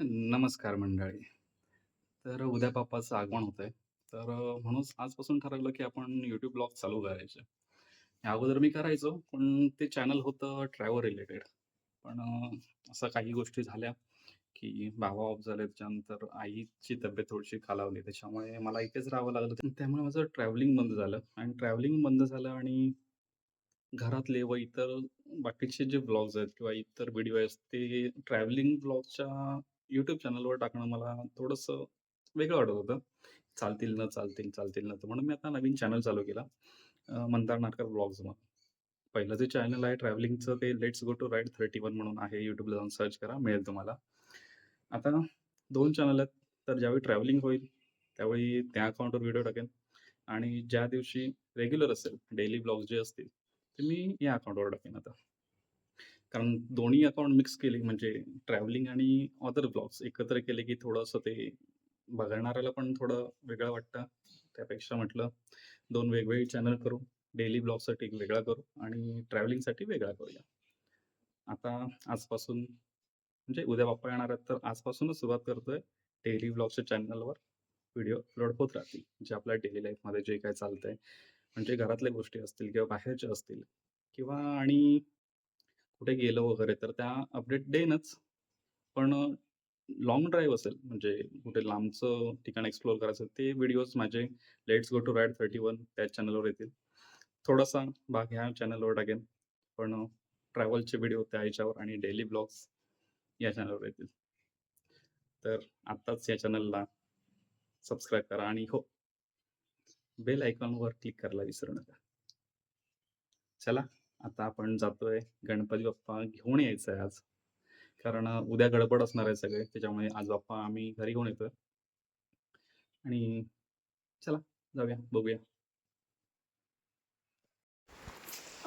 नमस्कार मंडळी. तर उद्या बाप्पाचं आगमन होतंय. तर म्हणून म्हणूनच आजपासून ठरवलं, की आपण यूट्यूब ब्लॉग चालू करायचे. या अगोदर मी करायचो, पण ते चॅनल होतं ट्रॅव्हल रिलेटेड. पण असं काही गोष्टी झाल्या, की बाबा ऑफ झाले. त्याच्यानंतर आईची तब्येत थोडीशी खालावली. त्याच्यामुळे मला इथेच राहावं लागलं. त्यामुळे माझं ट्रॅव्हलिंग बंद झालं आणि ट्रॅव्हलिंग बंद झालं आणि घरातले व इतर बाकीचे जे ब्लॉग्स आहेत किंवा इतर व्हिडिओ आहेत, ते ट्रॅव्हलिंग ब्लॉगच्या युट्यूब चॅनलवर टाकणं मला थोडंसं वेगळं वाटत होतं. चालतील न चालतील, चालतील न. तर म्हणून मी आता नवीन चॅनल चालू केला. मंदार नाटकर ब्लॉग्स म्हणून. पहिलं जे चॅनल आहे ट्रॅव्हलिंगचं ते लेट्स गो टू राईड 31 म्हणून आहे. YouTubeला जाऊन सर्च करा, मिळेल तुम्हाला. आता दोन चॅनल आहेत. तर ज्यावेळी ट्रॅव्हलिंग होईल, त्यावेळी त्या अकाउंटवर व्हिडिओ टाकेन आणि ज्या दिवशी रेग्युलर असेल, डेली ब्लॉग्स जे असतील, ते मी या अकाउंटवर टाकेन आता. कारण दोन्ही अकाउंट मिक्स केले म्हणजे ट्रॅव्हलिंग आणि अदर ब्लॉग्स एकत्र केले, की थोडंसं ते बघणाऱ्याला पण थोडं वेगळं वाटतं. त्यापेक्षा म्हटलं दोन वेगवेगळे चॅनल करू. डेली ब्लॉगसाठी एक वेगळा करू आणि ट्रॅव्हलिंगसाठी वेगळा करूया. आता आजपासून म्हणजे उद्या बाप्पा येणार आहेत, तर आजपासूनच सुरुवात करतोय. डेली ब्लॉगच्या चॅनलवर व्हिडिओ अपलोड होत राहतील. जे आपल्या डेली लाईफमध्ये जे काही चालतंय, म्हणजे घरातल्या गोष्टी असतील किंवा बाहेरच्या असतील किंवा आणि कुठे गेलो वगैरे, तर त्या अपडेट देईनच. पण लॉंग ड्राईव्ह असेल, म्हणजे कुठे लांबचं ठिकाण एक्सप्लोर करायचं, ते व्हिडिओज माझे लेट्स गो टू राईड 31 त्या चॅनलवर येतील. थोडासा भाग ह्या चॅनलवर टाकेन. पण ट्रॅव्हलचे व्हिडिओ त्या याच्यावर आणि डेली ब्लॉग्स या चॅनलवर येतील. तर आत्ताच या चॅनलला सबस्क्राईब करा आणि हो, बेल आयकॉनवर क्लिक करायला विसरू नका. चला, आता आपण जातोय. गणपती बाप्पा घेऊन यायचं आहे आज. कारण उद्या गडबड असणार आहे सगळे. त्याच्यामुळे आज बाप्पा आम्ही घरी घेऊन येतोय. आणि चला जाऊया, बघूया.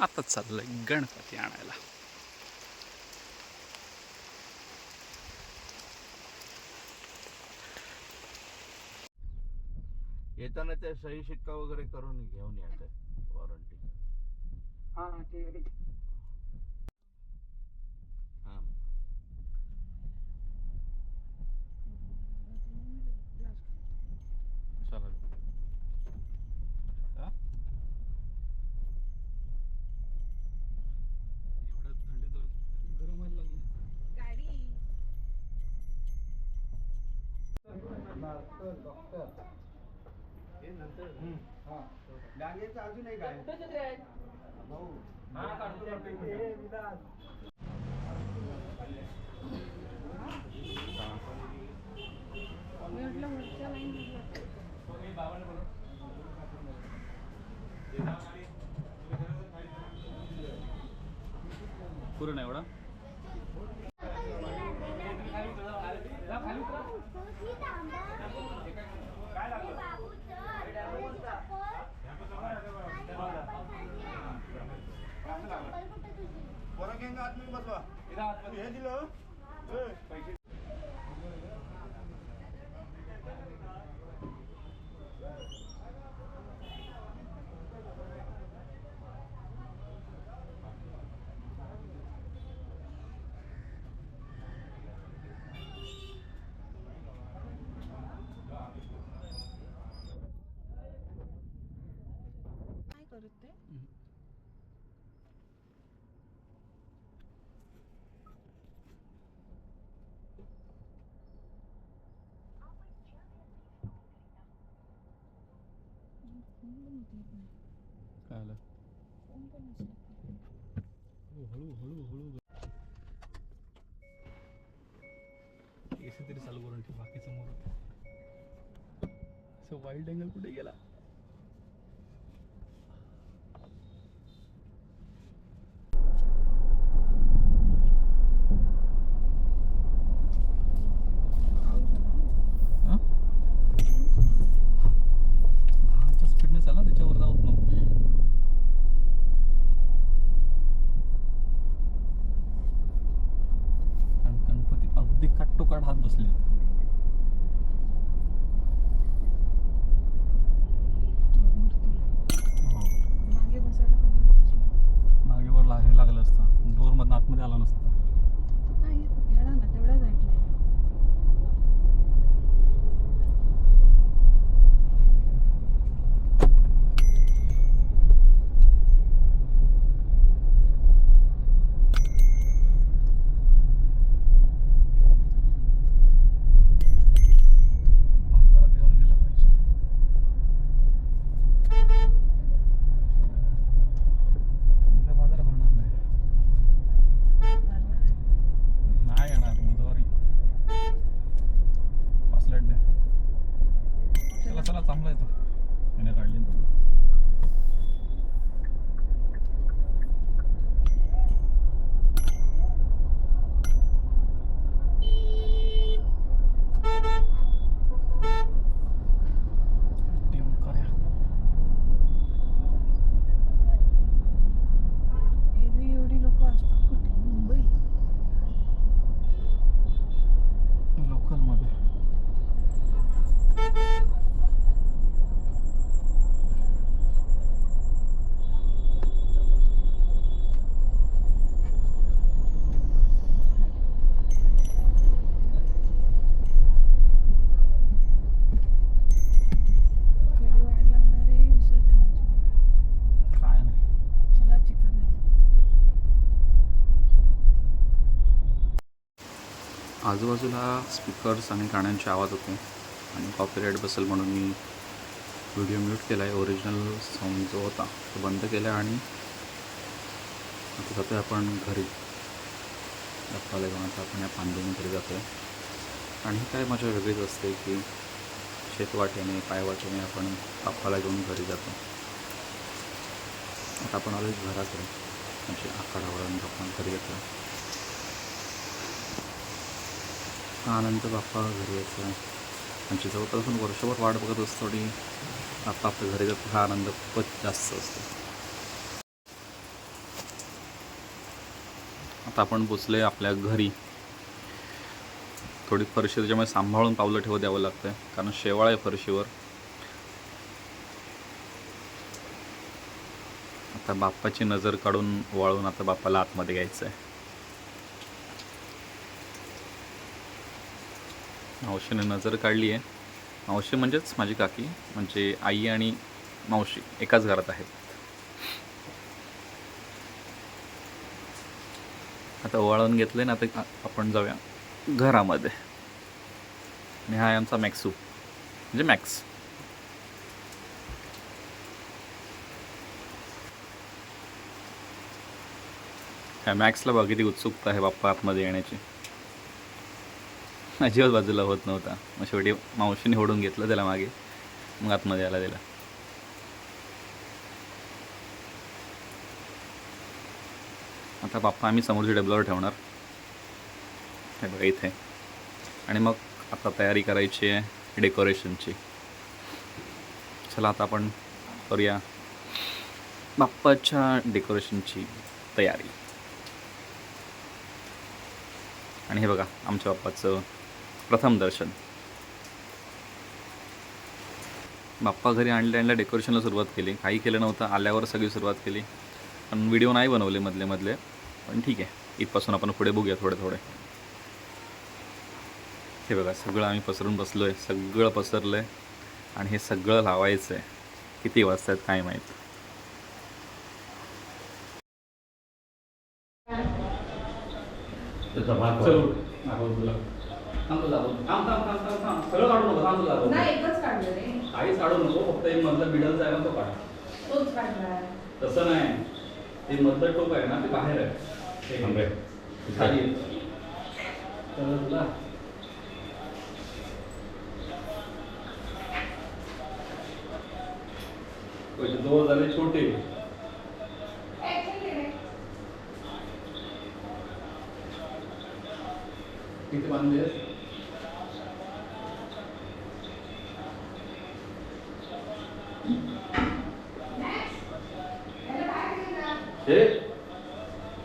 आताच चाललंय गणपती आणायला. येताना त्या सही शिक्का वगैरे करून घेऊन यायचं हा ते हा. हा? एवढ्या थंडीत गरम व्हायला लागलं. डांगेचं अजून एक आहे भाऊ हे विलास. पूर्ण एवढा? पोरं आतमध्ये बसवा हे दिलं ए, पैसे काय करत ते काय आलं? हळू हळू हळू एसी तरी चालू करून ठेव बाकीचं मोर असं वाईल्ड अँगल कुठे गेला? आजूबाजूला स्पीकर्स आणि गाण्यांचे आवाज होते. आणि कॉपीराईट बसेल म्हणून मी व्हिडिओ म्यूट केला आहे ओरिजिनल साऊंड जो होता तो बंद केला आणि आता जातो आपण घरी. बाप्पाला घेऊन आता आपण या पांडून घरी जातो आहे आणि काय मजा वेगळीच असते की शेतवाटेने पायवाटेने आपण बाप्पाला घेऊन घरी जातो. आता आपण आलो घराकडे. म्हणजे आखाडावरून आपण घरी येतो हा आनंद बाप्पा घरी यायचा. म्हणजे जवळपासून वर्षभर वाट बघत असतो आणि बाप्पा आपल्या घरी जातो. हा आनंद खूपच जास्त असतो. आता आपण पोचले आपल्या घरी. थोडी फरशी त्याच्यामुळे सांभाळून पावलं ठेवत द्यावं लागतं कारण शेवाळ आहे फरशीवर. आता बाप्पाची नजर काढून वाळून आता बाप्पाला आतमध्ये घ्यायचं आहे मावशीने नजर काढली आहे. मावशी म्हणजेच माझी काकी म्हणजे आई आणि मावशी एकाच घरात आहेत. आता ओवाळून घेतले ना आता आपण जाऊया घरामध्ये. आणि हा आहे आमचा मॅक्सू म्हणजे मॅक्स. ह्या मॅक्सला बघा किती उत्सुकता आहे बाप्पा आतमध्ये येण्याची. अजिबात बाजूला होत नव्हता. मग शेवटी मावशीने ओढून घेतलं त्याला मागे. मग आतमध्ये आला त्याला. आता बाप्पा आम्ही समोरच्या टेबलावर ठेवणार. हे बघा इथे. आणि मग आता तयारी करायची आहे डेकोरेशनची. चला आता आपण करूया बाप्पाच्या डेकोरेशनची तयारी. आणि हे बघा आमच्या बाप्पाचं प्रथम दर्शन. बाप्पा घरी आणल्या आणल्या डेकोरेशनला सुरुवात केली. काही केलं नव्हतं आल्यावर सगळी सुरुवात केली. पण व्हिडिओ नाही बनवले मधले मधले. पण ठीक आहे. इथपासून आपण पुढे बघूया थोडे थोडे. हे बघा सगळं आम्ही पसरून बसलो आहे सगळं पसरलं आहे आणि हे सगळं लावायचं आहे किती वाजता आहेत काय माहीत. त्याचा भाग सगळं काढू नको थांब तुला नाही एकच काढलं रे. काहीच काढू नको फक्त एक मधला मिडल आहे ना तो काढ. तोच काढला तसं नाही. ते मधलं टोक आहे ना ते बाहेर आहे. ते थांबे. खाली आहे. तर तुला. पहिले दोन झाले छोटे. किती बांधले आहेत? हे? पुढे.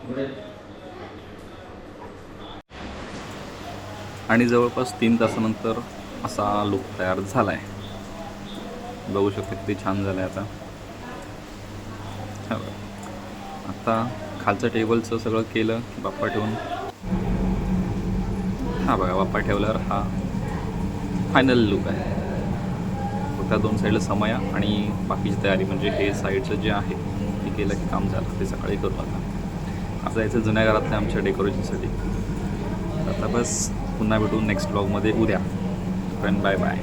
आणि जवळपास तीन तासानंतर असा लुक तयार झाला आहे बघू शकते किती छान झालं आहे आता. हा आता खालचं टेबलचं सगळं केलं की बाप्पा ठेवून. हा बघा बाप्पा ठेवल्यावर हा फायनल लुक आहे. त्या दोन साईडला समया आणि बाकीची तयारी म्हणजे हे साईडचं जे आहे ते केलं की काम झालं. ते सकाळी करू आता. जायचं जुन्या घरातल्या आमच्या डेकोरेशनसाठी. आता बस पुन्हा भेटू नेक्स्ट ब्लॉगमध्ये उद्या. पण बाय बाय